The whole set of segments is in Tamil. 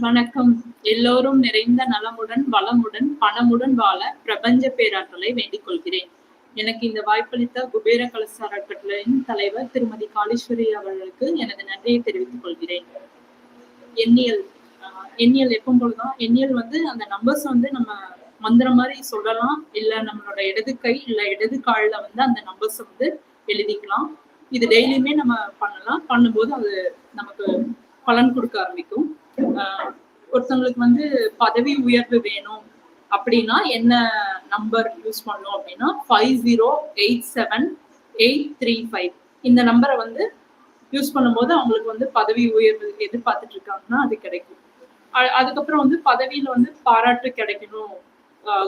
வணக்கம். எல்லோரும் நிறைந்த நலமுடன் வளமுடன் பணமுடன் வாழ பிரபஞ்ச பேராற்றலை வேண்டிக் கொள்கிறேன். எனக்கு இந்த வாய்ப்பளித்த குபேர கலச அறக்கட்டளையின் தலைவர் திருமதி காளீஸ்வரி அவர்களுக்கு எனது நன்றியை தெரிவித்துக் கொள்கிறேன். எண்ணியல் எண்ணியல் எப்பவும் போலதான். எண்ணியல் வந்து அந்த நம்பர்ஸ் வந்து நம்ம மந்திரம் மாதிரி சொல்லலாம். இல்ல நம்மளோட இடது கை இல்ல இடது காலில் வந்து அந்த நம்பர்ஸ் வந்து எழுதிக்கலாம். இது டெய்லியுமே நம்ம பண்ணலாம். பண்ணும்போது அது நமக்கு பலன் கொடுக்க ஆரம்பிக்கும். ஒருத்தவங்களுக்கு வந்து பதவி உயர்வு வேணும் அப்படின்னா என்ன நம்பர் யூஸ் பண்ணணும் அப்படின்னா five zero eight seven eight three five இந்த நம்பரை வந்து யூஸ் பண்ணும்போது அவங்களுக்கு வந்து பதவி உயர்வு எதிர்பார்த்துட்டு இருக்காங்கன்னா அது கிடைக்கும். அதுக்கப்புறம் வந்து பதவியில வந்து பாராட்டு கிடைக்கணும்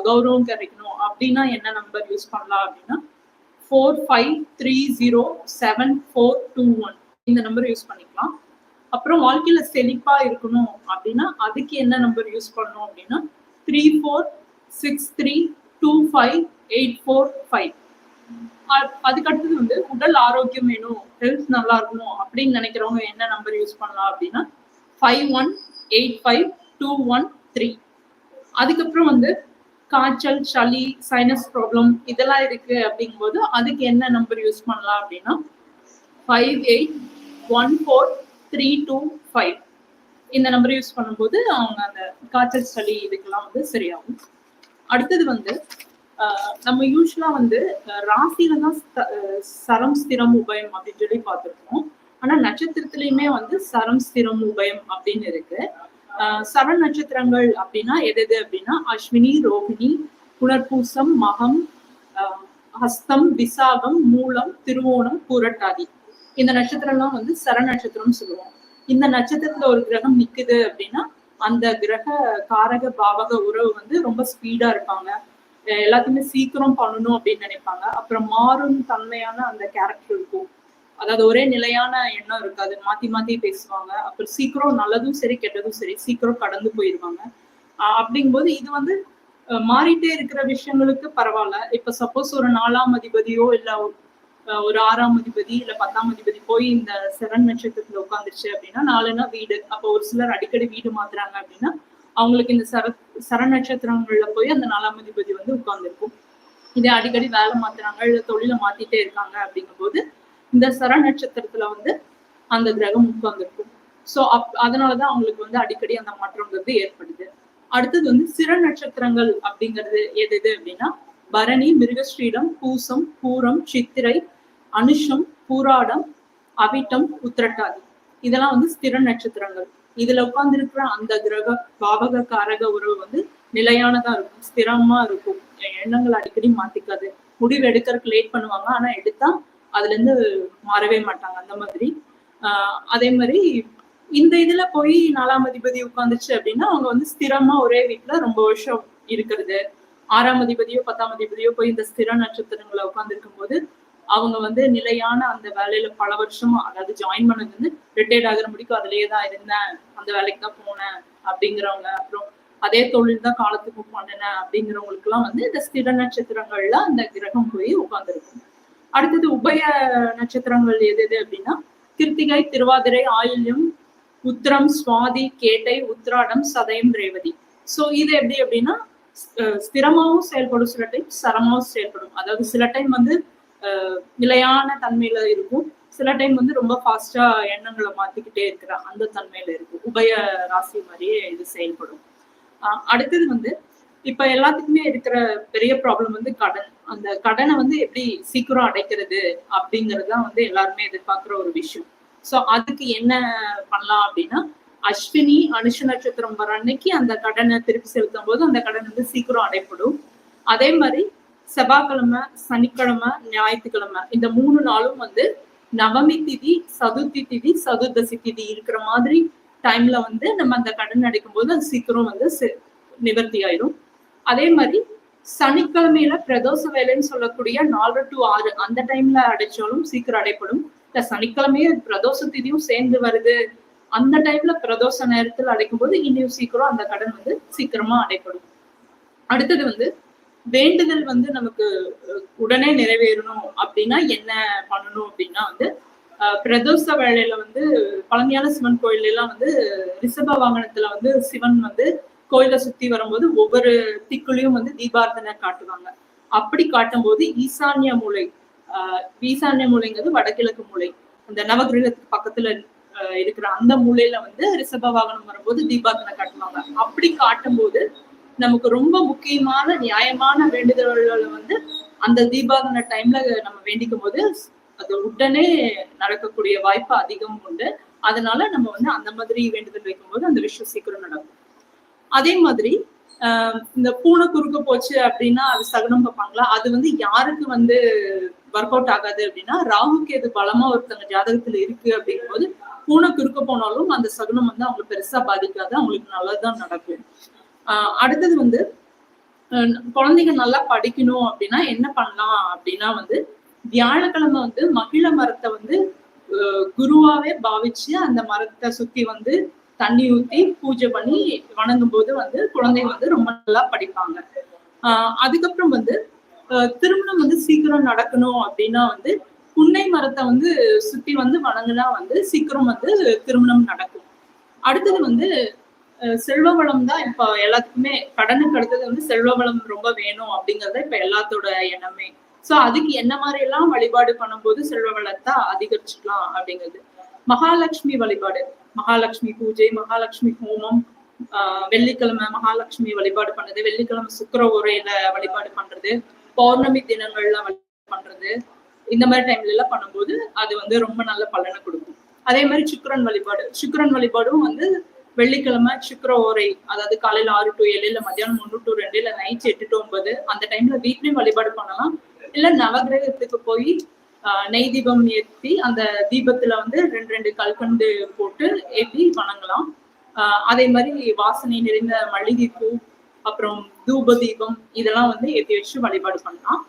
கௌரவம் கிடைக்கணும் அப்படின்னா என்ன நம்பர் யூஸ் பண்ணலாம் அப்படின்னா four five three zero seven four two one இந்த நம்பர் யூஸ் பண்ணிக்கலாம். அப்புறம் வாழ்க்கையில செழிப்பா இருக்கணும் அப்படின்னா அதுக்கு என்ன நம்பர் யூஸ் பண்ணணும் அப்படின்னா three four six three two five eight four five அதுக்கு அடுத்தது வந்து உடல் ஆரோக்கியம் வேணும் ஹெல்த் நல்லா இருக்கணும் அப்படின்னு நினைக்கிறவங்க என்ன நம்பர் யூஸ் பண்ணலாம் அப்படின்னா five one eight five two one three அதுக்கப்புறம் வந்து காய்ச்சல் சளி சைனஸ் ப்ராப்ளம் இதெல்லாம் இருக்கு அப்படிங்கும்போது அதுக்கு என்ன நம்பர் யூஸ் பண்ணலாம் அப்படின்னா five eight one four three two five இந்த நம்பர் யூஸ் பண்ணும்போது அவங்க அந்த காய்ச்சல் சளி இதுக்கெல்லாம் வந்து சரியாகும். அடுத்தது வந்து ஆஹ் நம்ம யூஸ்வலாக வந்து ராசியில தான் சரம் ஸ்திரம் உபயம் அப்படின்னு சொல்லி பார்த்துருக்கோம். ஆனா நட்சத்திரத்திலயுமே வந்து சரம் ஸ்திரம் உபயம் அப்படின்னு இருக்கு. ஆஹ் சர நட்சத்திரங்கள் அப்படின்னா எது எது அப்படின்னா அஸ்வினி ரோஹிணி புனர்பூசம் மகம் ஆஹ் ஹஸ்தம் விசாகம் மூலம் திருவோணம் பூரட்டாதி. இந்த நட்சத்திரம்லாம் வந்து சர நட்சத்திரம் சொல்லுவோம். இந்த நட்சத்திரத்துல ஒரு கிரகம் நிக்குது அப்படின்னா அந்த கிரக காரக பாவக உறவு வந்து ரொம்ப ஸ்பீடா இருப்பாங்க. எல்லாத்தையுமே சீக்கிரம் பண்ணணும் அப்படின்னு நினைப்பாங்க. அப்புறம் மாறும் தன்மையான அந்த கேரக்டர் இருக்கும். அதாவது ஒரே நிலையான எண்ணம் இருக்காது. மாத்தி மாத்தி பேசுவாங்க. அப்புறம் சீக்கிரம் நல்லதும் சரி கெட்டதும் சரி சீக்கிரம் கடந்து போயிருவாங்க. அப்படிங்கும்போது இது வந்து மாறிட்டே இருக்கிற விஷயங்களுக்கு பரவாயில்ல. இப்ப சப்போஸ் ஒரு நாலாம் அதிபதியோ இல்ல ஒரு ஆறாம் அதிபதி இல்ல பத்தாம் அதிபதி போய் இந்த சரண் நட்சத்திரத்துல உட்காந்துருச்சு அப்படின்னா நாலுனா வீடு. அப்போ ஒரு சிலர் அடிக்கடி வீடு மாத்துறாங்க அப்படின்னா அவங்களுக்கு இந்த சர சர நட்சத்திரங்கள்ல போய் அந்த நாலாம் அதிபதி வந்து உட்கார்ந்துருக்கும். இதே அடிக்கடி வேலை மாத்துறாங்க இல்ல தொழிலை மாத்திட்டே இருக்காங்க அப்படிங்கும்போது இந்த சர நட்சத்திரத்துல வந்து அந்த கிரகம் உட்கார்ந்துருக்கும். ஸோ அப் அதனாலதான் அவங்களுக்கு வந்து அடிக்கடி அந்த மாற்றங்கிறது ஏற்படுது. அடுத்தது வந்து சிற நட்சத்திரங்கள் அப்படிங்கிறது எது எது அப்படின்னா பரணி மிருகஸ்ரீடம் பூசம் பூரம் சித்திரை அனுஷம் பூராடம் அவிட்டம் உத்திரட்டாதி. இதெல்லாம் வந்து ஸ்திர நட்சத்திரங்கள். இதுல உட்கார்ந்து அந்த கிரக பாவக காரக உறவு வந்து நிலையானதா இருக்கும் ஸ்திரமா இருக்கும். எண்ணங்கள் அடிக்கடி மாத்திக்காது. முடிவு எடுக்கிறதுக்கு லேட் பண்ணுவாங்க ஆனா எடுத்தா அதுல இருந்து மாறவே மாட்டாங்க அந்த மாதிரி. ஆஹ் அதே மாதிரி இந்த இதுல போய் நாலாம் அதிபதி உட்காந்துச்சு அப்படின்னா அவங்க வந்து ஸ்திரமா ஒரே வீட்டுல ரொம்ப வருஷம் இருக்கிறது. ஆறாம் அதிபதியோ பத்தாம் அதிபதியோ போய் இந்த ஸ்திர நட்சத்திரங்களை உட்கார்ந்து போது அவங்க வந்து நிலையான அந்த வேலையில பல வருஷம் அதாவது ஜாயின் பண்ணது வந்து ரிட்டையர்ட் ஆகிற முடிக்கும். அதுலயே தான் இருந்தேன். அந்த வேலைக்கு தான் போனேன் அப்படிங்கிறவங்க. அப்புறம் அதே தொழில் தான் காலத்துக்கு பண்ணினேன் அப்படிங்கிறவங்களுக்கு எல்லாம் வந்து இந்த ஸ்திர நட்சத்திரங்கள்ல அந்த கிரகம் போய் உட்கார்ந்துருக்கும். அடுத்தது உபய நட்சத்திரங்கள் எது எது அப்படின்னா கிருத்திகை திருவாதிரை ஆயில்யம் உத்திரம் சுவாதி கேட்டை உத்திராடம் சதயம் ரேவதி. சோ இது எப்படி அப்படின்னா அஹ் ஸ்திரமாவும் செயல்படும் சில டைம் சரமாவும் செயல்படும். அதாவது சில டைம் வந்து நிலையான தன்மையில இருக்கும். சில டைம் வந்து ரொம்ப ஃபாஸ்டா எண்ணங்களை மாத்திக்கிட்டே இருக்கிற அந்த தன்மையில இருக்கும். உபய ராசி மாதிரியே இது செயல்படும். ஆஹ் அடுத்தது வந்து இப்ப எல்லாத்துக்குமே இருக்கிற பெரிய ப்ராப்ளம் வந்து கடன். அந்த கடனை வந்து எப்படி சீக்கிரம் அடைக்கிறது அப்படிங்கிறது தான் வந்து எல்லாருமே எதிர்பார்க்குற ஒரு விஷயம். சோ அதுக்கு என்ன பண்ணலாம் அப்படின்னா அஸ்வினி அனுஷ நட்சத்திரம் வர அன்னைக்கு அந்த கடனை திருப்பி செலுத்தும் போது அந்த கடன் வந்து சீக்கிரம் அடைப்படும். அதே மாதிரி செவ்வாய்க்கிழமை சனிக்கிழமை ஞாயிற்றுக்கிழமை. இந்த மூணு நாளும் வந்து நவமி திதி சதுர்த்தி திதி சதுர்தசி திதி இருக்கிற மாதிரி டைம்ல வந்து நம்ம அந்த கடன் அடைக்கும் போது அது சீக்கிரம் வந்து நிவர்த்தி ஆயிடும் அதே மாதிரி சனிக்கிழமையில பிரதோஷ வேலைன்னு சொல்லக்கூடிய நாலு டு ஆறு அந்த டைம்ல அடைச்சாலும் சீக்கிரம் அடைப்படும் இல்ல சனிக்கிழமையே பிரதோஷ திதியும் சேர்ந்து வருது. அந்த டைம்ல பிரதோஷ நேரத்துல அடைக்கும் போது இன்னும் சீக்கிரம் அந்த கடன் வந்து சீக்கிரமா அடைப்படும் அடுத்தது வந்து வேண்டுதல் வந்து நமக்கு உடனே நிறைவேறணும் அப்படின்னா என்ன பண்ணணும் அப்படின்னா வந்து பிரதோஷ வேளையில வந்து பழமையான சிவன் கோயில் எல்லாம் வந்து ரிஷப வாகனத்துல வந்து சிவன் வந்து கோயிலை சுத்தி வரும்போது ஒவ்வொரு திக்குலையும் வந்து தீபார்த்தனை காட்டுவாங்க. அப்படி காட்டும் போது ஈசான்ய மூலை ஆஹ் ஈசான்ய மூலைங்கிறது வடகிழக்கு மூலை. அந்த நவகிரகத்துக்கு பக்கத்துல ஆஹ் இருக்கிற அந்த மூலையில வந்து ரிஷப வாகனம் வரும்போது தீபார்த்தனை காட்டுவாங்க. அப்படி காட்டும் போது நமக்கு ரொம்ப முக்கியமான நியாயமான வேண்டுதல்களை வந்து அந்த தீபாவளி டைம்ல நம்ம வேண்டிக்கும் போது அது உடனே நடக்கக்கூடிய வாய்ப்பு அதிகம் உண்டு. அதனால நம்ம வந்து அந்த மாதிரி வேண்டுதல் வைக்கும்போது அந்த விஷயம் சீக்கிரம் நடக்கும். அதே மாதிரி ஆஹ் இந்த பூனை குறுக்க போச்சு அப்படின்னா அது சகுனம் பார்ப்பாங்களா? அது வந்து யாருக்கு வந்து ஒர்க் அவுட் ஆகாது அப்படின்னா ராகுக்கு எது பலமா ஒருத்தங்க ஜாதகத்துல இருக்கு அப்படிங்கும்போது பூனை குறுக்க போனாலும் அந்த சகுனம் வந்து அவங்களுக்கு பெருசா பாதிக்காது. அவங்களுக்கு நல்லதுதான் நடக்கும். அடுத்தது வந்து அஹ் குழந்தைங்க நல்லா படிக்கணும் அப்படின்னா என்ன பண்ணலாம் அப்படின்னா வந்து வியாழக்கிழமை வந்து மகிழ மரத்தை வந்து குருவாவே பாவிச்சு அந்த மரத்தை சுத்தி வந்து தண்ணி ஊத்தி பூஜை பண்ணி வணங்கும் போது வந்து குழந்தைங்க வந்து ரொம்ப நல்லா படிப்பாங்க. ஆஹ் அதுக்கப்புறம் வந்து அஹ் திருமணம் வந்து சீக்கிரம் நடக்கணும் அப்படின்னா வந்து புன்னை மரத்தை வந்து சுத்தி வந்து வணங்குனா வந்து சீக்கிரம் வந்து திருமணம் நடக்கும். அடுத்தது வந்து செல்வ வளம் தான் இப்ப எல்லாத்துக்குமே கடனுக்கு அடுத்தது வந்து செல்வ வளம் ரொம்ப வேணும் அப்படிங்கறத இப்ப எல்லாத்தோட எண்ணமே. சோ அதுக்கு என்ன மாதிரி எல்லாம் வழிபாடு பண்ணும்போது செல்வ வளத்தை அதிகரிச்சுக்கலாம் அப்படிங்கிறது. மகாலட்சுமி வழிபாடு. மகாலட்சுமி பூஜை மகாலட்சுமி ஹோமம் ஆஹ் வெள்ளிக்கிழமை மகாலட்சுமி வழிபாடு பண்றது வெள்ளிக்கிழமை சுக்கர உரையில வழிபாடு பண்றது பௌர்ணமி தினங்கள்ல வழிபாடு பண்றது இந்த மாதிரி டைம்ல எல்லாம் பண்ணும்போது அது வந்து ரொம்ப நல்ல பலனை கொடுக்கும். அதே மாதிரி சுக்கிரன் வழிபாடு. சுக்கரன் வழிபாடும் வந்து வெள்ளிக்கிழமை சுக்கர ஓரை அதாவது காலையில ஆறு டு ஏழு இல்ல மத்தியானம் ஒன்று டு ரெண்டு இல்ல நைட் எட்டு டு ஒன்பது அந்த டைம்ல வீட்லயும் வழிபாடு பண்ணலாம். இல்ல நவகிரகத்துக்கு போய் ஆஹ் நெய் தீபம் ஏற்றி அந்த தீபத்துல வந்து ரெண்டு ரெண்டு கல்கண்டு போட்டு ஏற்றி வணங்கலாம். ஆஹ் அதே மாதிரி வாசனை நிறைந்த மல்லிகை பூ அப்புறம் தூப தீபம் இதெல்லாம் வந்து ஏற்றி வச்சு வழிபாடு பண்ணலாம்.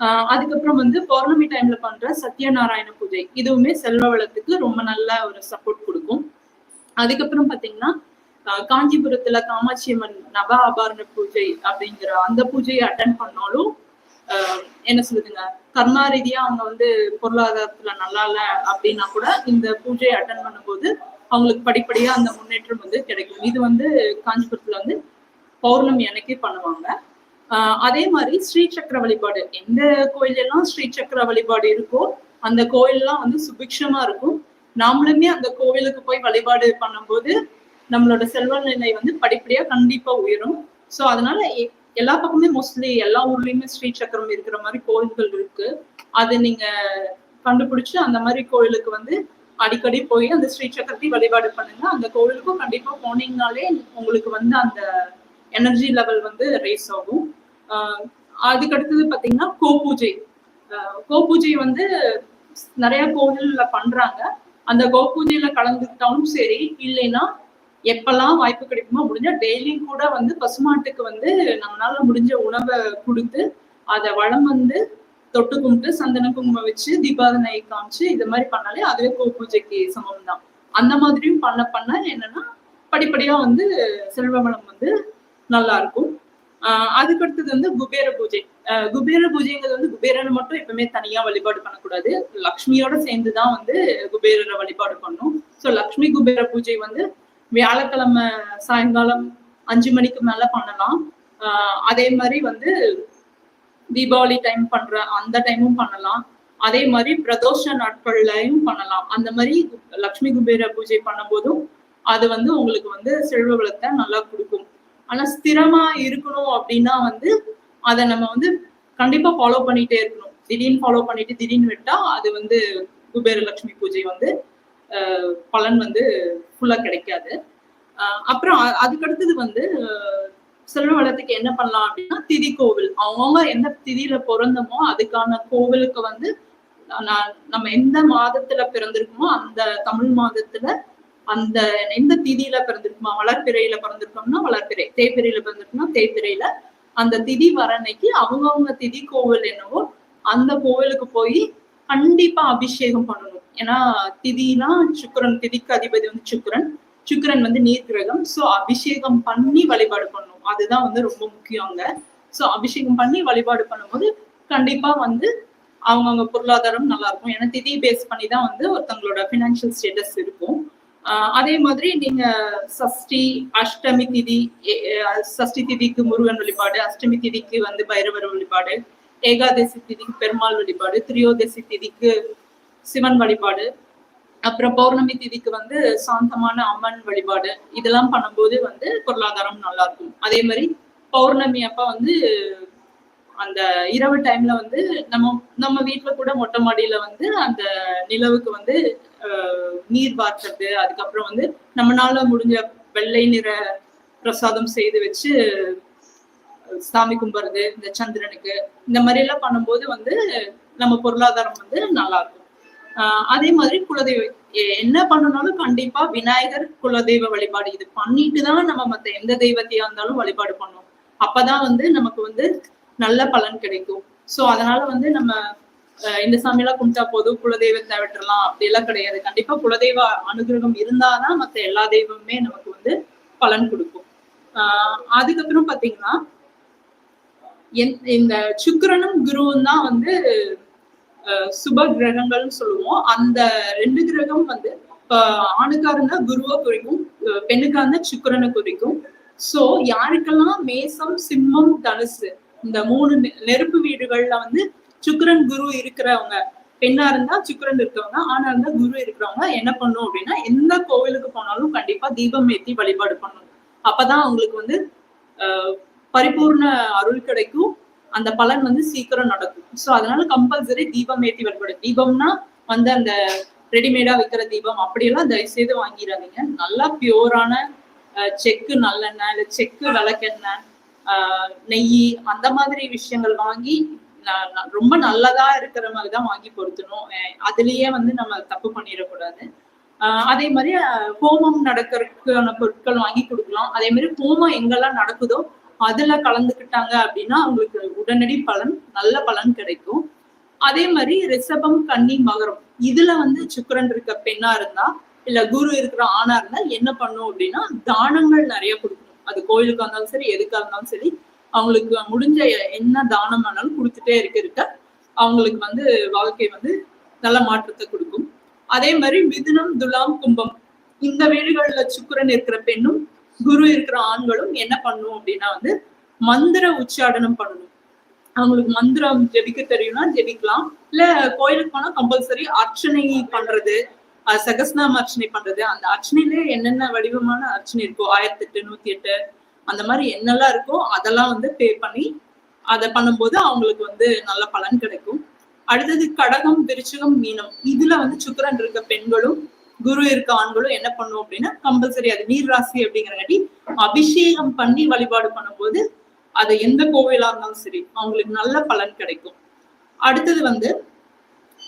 ஆஹ் அதுக்கப்புறம் வந்து பௌர்ணமி டைம்ல பண்ற சத்யநாராயண பூஜை இதுவுமே செல்வ வளத்துக்கு ரொம்ப நல்ல ஒரு சப்போர்ட் கொடுக்கும். அதுக்கப்புறம் பாத்தீங்கன்னா காஞ்சிபுரத்துல காமாட்சி அம்மன் நவ ஆபரண பூஜை அப்படிங்கிற அந்த பூஜையை அட்டன் பண்ணாலும் என்ன சொல்லுதுங்க கர்மா ரீதியா அவங்க வந்து பொருளாதாரத்துல நல்லா இல்ல அப்படின்னா கூட இந்த பூஜையை அட்டன் பண்ணும்போது அவங்களுக்கு படிப்படியா அந்த முன்னேற்றம் வந்து கிடைக்கும். இது வந்து காஞ்சிபுரத்துல வந்து பௌர்ணமி அன்னைக்கு பண்ணுவாங்க. அதே மாதிரி ஸ்ரீ சக்கர வழிபாடு. எந்த கோயில் எல்லாம் ஸ்ரீ சக்கர வழிபாடு இருக்கோ அந்த கோயில்லாம் வந்து சுபிக்ஷமா இருக்கும். நாமளுமே அந்த கோவிலுக்கு போய் வழிபாடு பண்ணும்போது நம்மளோட செல்வ நிலை வந்து படிப்படியா கண்டிப்பா உயரும். சோ அதனால எ- எல்லா பக்கமே மோஸ்ட்லி எல்லா ஊர்லயுமே ஸ்ரீ சக்கரம் இருக்கிற மாதிரி கோயில்கள் இருக்கு. அது நீங்க கண்டுபிடிச்சு அந்த மாதிரி கோயிலுக்கு வந்து அடிக்கடி போய் அந்த ஸ்ரீ சக்கரத்தை வழிபாடு பண்ணுங்க. அந்த கோவிலுக்கும் கண்டிப்பா போனீங்கனாலே உங்களுக்கு வந்து அந்த எனர்ஜி லெவல் வந்து ரேஸ் ஆகும். அதுக்கடுத்தது அதுக்கு அடுத்தது பாத்தீங்கன்னா கோபூஜை. ஆஹ் கோபூஜை வந்து நிறைய கோவில்ல பண்றாங்க. அந்த கோபூஜையில கலந்துக்கிட்டாலும் சரி இல்லைன்னா எப்பெல்லாம் வாய்ப்பு கிடைக்குமோ முடிஞ்சா டெய்லியும் கூட வந்து பசுமாட்டுக்கு வந்து நம்மளால முடிஞ்ச உணவை கொடுத்து அதை வளம் வந்து தொட்டு கும்பிட்டு சந்தன குங்குமம் வச்சு தீபாவளி காமிச்சு இது மாதிரி பண்ணாலே அதுவே கோ பூஜைக்கு சமம் தான் அந்த மாதிரியும் பண்ண பண்ண என்னன்னா படிப்படியா வந்து செல்வ வளம் வந்து நல்லா இருக்கும். அதுக்கு அடுத்தது வந்து குபேர பூஜை. ஆஹ் குபேர பூஜைங்கிறது வந்து குபேரனை மட்டும் எப்பவுமே தனியா வழிபாடு பண்ணக்கூடாது. லக்ஷ்மியோட சேர்ந்து தான் வந்து குபேரரை வழிபாடு பண்ணும். ஸோ லக்ஷ்மி குபேர பூஜை வந்து வியாழக்கிழமை சாயங்காலம் அஞ்சு மணிக்கு மேல பண்ணலாம். ஆஹ் அதே மாதிரி வந்து தீபாவளி டைம் பண்ற அந்த டைமும் பண்ணலாம். அதே மாதிரி பிரதோஷ நாட்கள்லயும் பண்ணலாம். அந்த மாதிரி லக்ஷ்மி குபேர பூஜை பண்ணும்போதும் அது வந்து உங்களுக்கு வந்து செல்வ வளத்தை நல்லா கொடுக்கும். ஆனா ஸ்திரமா இருக்கணும் அப்படின்னா வந்து அதை நம்ம வந்து கண்டிப்பா ஃபாலோ பண்ணிட்டே இருக்கணும். திடீர்னு ஃபாலோ பண்ணிட்டு திடீர்னு விட்டா அது வந்து குபேர லட்சுமி பூஜை வந்து ஆஹ் பலன் வந்து ஃபுல்லா கிடைக்காது. ஆஹ் அப்புறம் அதுக்கடுத்தது அதுக்கு அடுத்தது வந்து செல்வ வளத்துக்கு என்ன பண்ணலாம் அப்படின்னா திதி கோவில். அவங்க எந்த திதியில பிறந்தமோ அதுக்கான கோவிலுக்கு வந்து நம்ம எந்த மாதத்துல பிறந்திருக்கோமோ அந்த தமிழ் மாதத்துல அந்த எந்த திதியில பிறந்திருக்குமா? வளர்பிறையில பிறந்திருக்கோம்னா வளர்பிறை. தேய்பிறையில பிறந்திருக்கோம்னா தேய்பிறையில. அந்த திதி வர அன்னைக்கு அவங்கவுங்க திதி கோவில் என்னவோ அந்த கோவிலுக்கு போய் கண்டிப்பா அபிஷேகம் பண்ணணும். ஏன்னா திதினா சுக்கிரன் திதிக்கு அதிபதி வந்து சுக்கிரன். சுக்கிரன் வந்து நீர் கிரகம் சோ அபிஷேகம் பண்ணி வழிபாடு பண்ணணும். அதுதான் வந்து ரொம்ப முக்கியம் அங்க. சோ அபிஷேகம் பண்ணி வழிபாடு பண்ணும்போது கண்டிப்பா வந்து அவங்கவுங்க பொருளாதாரம் நல்லா இருக்கும். ஏன்னா திதி பேஸ் பண்ணி தான் வந்து ஒருத்தவங்களோட ஃபினான்ஷியல் ஸ்டேட்டஸ் இருக்கும் அதே மாதிரி நீங்க சஷ்டி அஷ்டமி திதி சஷ்டி திதிக்கு முருகன் வழிபாடு அஷ்டமி திதிக்கு வந்து பைரவர் வழிபாடு ஏகாதசி திதிக்கு பெருமாள் வழிபாடு திரியோதசி திதிக்கு சிவன் வழிபாடு அப்புறம் பௌர்ணமி திதிக்கு வந்து சாந்தமான அம்மன் வழிபாடு இதெல்லாம் பண்ணும்போது வந்து பொருளாதாரம் நல்லா இருக்கும் அதே மாதிரி பௌர்ணமி அப்ப வந்து அந்த இரவு டைம்ல வந்து நம்ம நம்ம வீட்டுல கூட மொட்டை மாடியில வந்து அந்த நிலவுக்கு வந்து நீர் வார்க்கிறது அதுக்கப்புறம் வந்து நம்மனால முடிஞ்ச வெள்ளை நிற பிரசாதம் செய்து வச்சு சாமி கும்பிடுறது இந்த சந்திரனுக்கு இந்த மாதிரி எல்லாம் பண்ணும்போது வந்து நம்ம பொருளாதாரம் வந்து நல்லா இருக்கும் ஆஹ் அதே மாதிரி குலதெய்வ என்ன பண்ணனாலும் கண்டிப்பா விநாயகர் குலதெய்வ வழிபாடு இது பண்ணிட்டு தான் நம்ம மத்த எந்த தெய்வத்தையா இருந்தாலும் வழிபாடு பண்ணணும் அப்பதான் வந்து நமக்கு வந்து நல்ல பலன் கிடைக்கும். சோ அதனால வந்து நம்ம இந்த சாமியெல்லாம் கும்பிட்டா போதும் குலதெய்வத்தை விட்டுறலாம் அப்படி எல்லாம் கிடையாது. கண்டிப்பா குலதெய்வ அனுகிரகம் இருந்தாதான் மத்த எல்லா தெய்வமுமே நமக்கு வந்து பலன் கொடுக்கும். ஆஹ் அதுக்கப்புறம் பாத்தீங்கன்னா என்- இந்த சுக்கிரனும் குருவும் தான் வந்து அஹ், சுப கிரகங்கள்னு சொல்லுவோம். அந்த ரெண்டு கிரகம் வந்து ஆணுக்கா இருந்தா குருவை குறிக்கும் பெண்ணுக்கா இருந்தா சுக்கரனை குறிக்கும். சோ யாருக்கெல்லாம் மேசம் சிம்மம் தனுசு இந்த மூணு நெருப்பு வீடுகள்ல வந்து சுக்கரன் குரு இருக்கிறவங்க. பெண்ணா இருந்தா சுக்கரன் இருக்கிறவங்க ஆனா இருந்தா குரு இருக்கிறவங்க. என்ன பண்ணும் அப்படின்னா எந்த கோவிலுக்கு போனாலும் கண்டிப்பா தீபம் ஏத்தி வழிபாடு பண்ணணும். அப்பதான் அவங்களுக்கு வந்து பரிபூர்ண அருள் கிடைக்கும். அந்த பலன் வந்து சீக்கிரம் நடக்கும். சோ அதனால கம்பல்சரி தீபம் ஏத்தி வழிபாடு. தீபம்னா வந்து அந்த ரெடிமேடா விற்கிற தீபம் அப்படியெல்லாம் தயவு செய்து வாங்கிடாதீங்க. நல்லா பியூரான செக்கு நல்லெண்ணெய் இல்ல செக்கு விளக்கெண்ணெய் ஆஹ் நெய் அந்த மாதிரி விஷயங்கள் வாங்கி ரொம்ப நல்லதா இருக்கிற மாதிரி தான் வாங்கி பொருத்தணும். அதுலயே வந்து நம்ம தப்பு பண்ணிடக்கூடாது. ஆஹ் அதே மாதிரி ஹோமம் நடக்கிறதுக்கான பொருட்கள் வாங்கி கொடுக்கலாம். அதே மாதிரி ஹோமம் எங்கெல்லாம் நடக்குதோ அதுல கலந்துக்கிட்டாங்க அப்படின்னா அவங்களுக்கு உடனடி பலன் நல்ல பலன் கிடைக்கும். அதே மாதிரி ரிஷபம் கன்னி மகரம். இதுல வந்து சுக்கரன் இருக்க பெண்ணா இருந்தா இல்ல குரு இருக்கிற ஆணா இருந்தா என்ன பண்ணும் அப்படின்னா தானங்கள் நிறைய கொடுக்கணும். அது கோயிலுக்கா இருந்தாலும் சரி எதுக்கா இருந்தாலும் சரி அவங்களுக்கு முடிஞ்ச என்ன தானம் ஆனாலும் கொடுத்துட்டே இருக்க இருக்க அவங்களுக்கு வந்து வாழ்க்கை வந்து நல்ல மாற்றத்தை கொடுக்கும். அதே மாதிரி மிதுனம் துலாம் கும்பம் இந்த வீடுகள்ல சுக்கரன் இருக்கிற பெண்ணும் குரு இருக்கிற ஆண்களும் என்ன பண்ணும் அப்படின்னா வந்து மந்திர உச்சாடனம் பண்ணணும். அவங்களுக்கு மந்திரம் ஜெபிக்க தெரியும்னா ஜெபிக்கலாம். இல்ல கோயிலுக்கு போனா கம்பல்சரி அர்ச்சனை பண்றது அஹ் சகஸ்நாம அர்ச்சனை பண்றது. அந்த அர்ச்சனையிலே என்னென்ன வடிவமான அர்ச்சனை இருக்கோ ஆயிரத்தி எட்டு நூத்தி எட்டு அந்த மாதிரி என்னெல்லாம் இருக்கோ அதெல்லாம் வந்து பே பண்ணி அதை பண்ணும்போது அவங்களுக்கு வந்து நல்ல பலன் கிடைக்கும். அடுத்தது கடகம் விருச்சகம் மீனம். இதுல வந்து சுக்கரன் இருக்க பெண்களும் குரு இருக்க ஆண்களும் என்ன பண்ணும் அப்படின்னா கம்பல்சரி அது நீர் ராசி அப்படிங்கிறங்காட்டி அபிஷேகம் பண்ணி வழிபாடு பண்ணும்போது அது எந்த கோவிலா இருந்தாலும் சரி அவங்களுக்கு நல்ல பலன் கிடைக்கும். அடுத்தது வந்து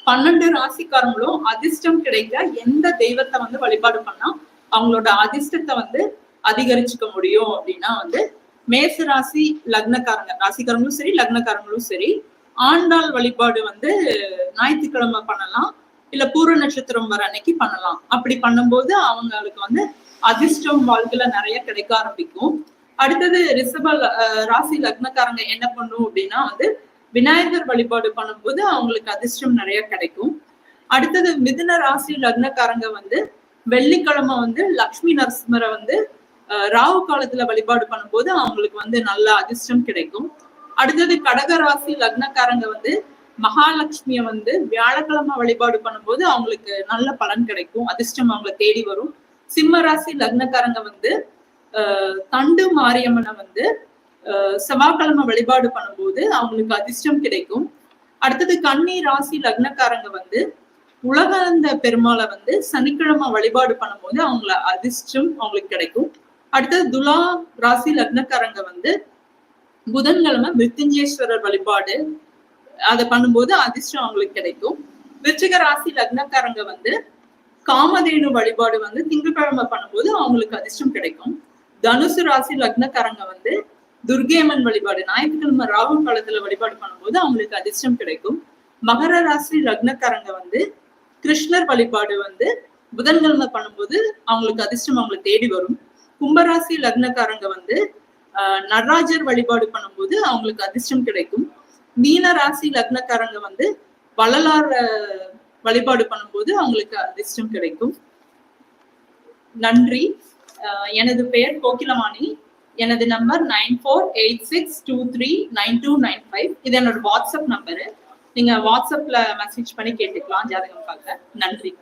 பன்னெண்டு ராசிக்காரங்களும் அதிர்ஷ்டம் கிடைக்க எந்த தெய்வத்தை வந்து வழிபாடு பண்ணா அவங்களோட அதிர்ஷ்டத்தை வந்து அதிகரிச்சுக்க முடியும் அப்படின்னா வந்து மேச ராசி லக்னக்காரங்க ராசிக்காரங்களும் சரி லக்னக்காரங்களும் சரி ஆண்டாள் வழிபாடு வந்து ஞாயிற்றுக்கிழமை பண்ணலாம். இல்ல பூர்வ நட்சத்திரம் வர அன்னைக்கு பண்ணலாம். அப்படி பண்ணும்போது அவங்களுக்கு வந்து அதிர்ஷ்டம் வாழ்க்கையில நிறைய கிடைக்க ஆரம்பிக்கும். அடுத்தது ரிஷப அஹ் ராசி லக்னக்காரங்க என்ன பண்ணும் அப்படின்னா வந்து விநாயகர் வழிபாடு பண்ணும்போது அவங்களுக்கு அதிர்ஷ்டம் நிறைய கிடைக்கும். அடுத்தது மிதுன ராசி லக்னக்காரங்க வந்து வெள்ளிக்கிழமை வந்து லக்ஷ்மி நரசிம்மரை வந்து ராகு காலத்துல வழிபாடு பண்ணும்போது அவங்களுக்கு வந்து நல்ல அதிர்ஷ்டம் கிடைக்கும். அடுத்தது கடக ராசி லக்னக்காரங்க வந்து மகாலட்சுமிய வந்து வியாழக்கிழமை வழிபாடு பண்ணும்போது அவங்களுக்கு நல்ல பலன் கிடைக்கும். அதிர்ஷ்டம் அவங்களை தேடி வரும். சிம்ம ராசி லக்னக்காரங்க வந்து தண்டு மாரியம்மனை வந்து செவ்வாய்க்கிழமை வழிபாடு பண்ணும்போது அவங்களுக்கு அதிர்ஷ்டம் கிடைக்கும். அடுத்தது கன்னி ராசி லக்னக்காரங்க வந்து உலகந்த பெருமாளை வந்து சனிக்கிழமை வழிபாடு பண்ணும்போது அவங்கள அதிர்ஷ்டம் அவங்களுக்கு கிடைக்கும். அடுத்தது துலா ராசி லக்னக்காரங்க வந்து புதன்கிழமை மிருத்யுஞ்சேஸ்வரர் வழிபாடு அதை பண்ணும்போது அதிர்ஷ்டம் அவங்களுக்கு கிடைக்கும். விருச்சிக ராசி லக்னக்காரங்க வந்து காமதேனு வழிபாடு வந்து திங்கட்கிழமை பண்ணும்போது அவங்களுக்கு அதிர்ஷ்டம் கிடைக்கும். தனுசு ராசி லக்னக்காரங்க வந்து துர்கேமன் வழிபாடு ஞாயிற்றுக்கிழமை ராகு காலத்துல வழிபாடு பண்ணும்போது அவங்களுக்கு அதிர்ஷ்டம் கிடைக்கும். மகர ராசி லக்னக்காரங்க வந்து கிருஷ்ணர் வழிபாடு வந்து புதன்கிழமை பண்ணும்போது அவங்களுக்கு அதிர்ஷ்டம் அவங்களை தேடி வரும். கும்பராசி லக்னக்காரங்க வந்து நடராஜர் வழிபாடு பண்ணும்போது அவங்களுக்கு அதிர்ஷ்டம் கிடைக்கும். மீன ராசி லக்னக்காரங்க வந்து வள்ளலார் வழிபாடு பண்ணும்போது அவங்களுக்கு அதிர்ஷ்டம் கிடைக்கும். நன்றி. எனது பெயர் கோகிலவாணி எனது number nine four eight six two three nine two nine five. இது என்னோட வாட்ஸ்அப் நம்பரு. நீங்க வாட்ஸ்அப்ல மெசேஜ் பண்ணி கேட்டுக்கலாம் ஜாதகம் பார்க்க. நன்றி.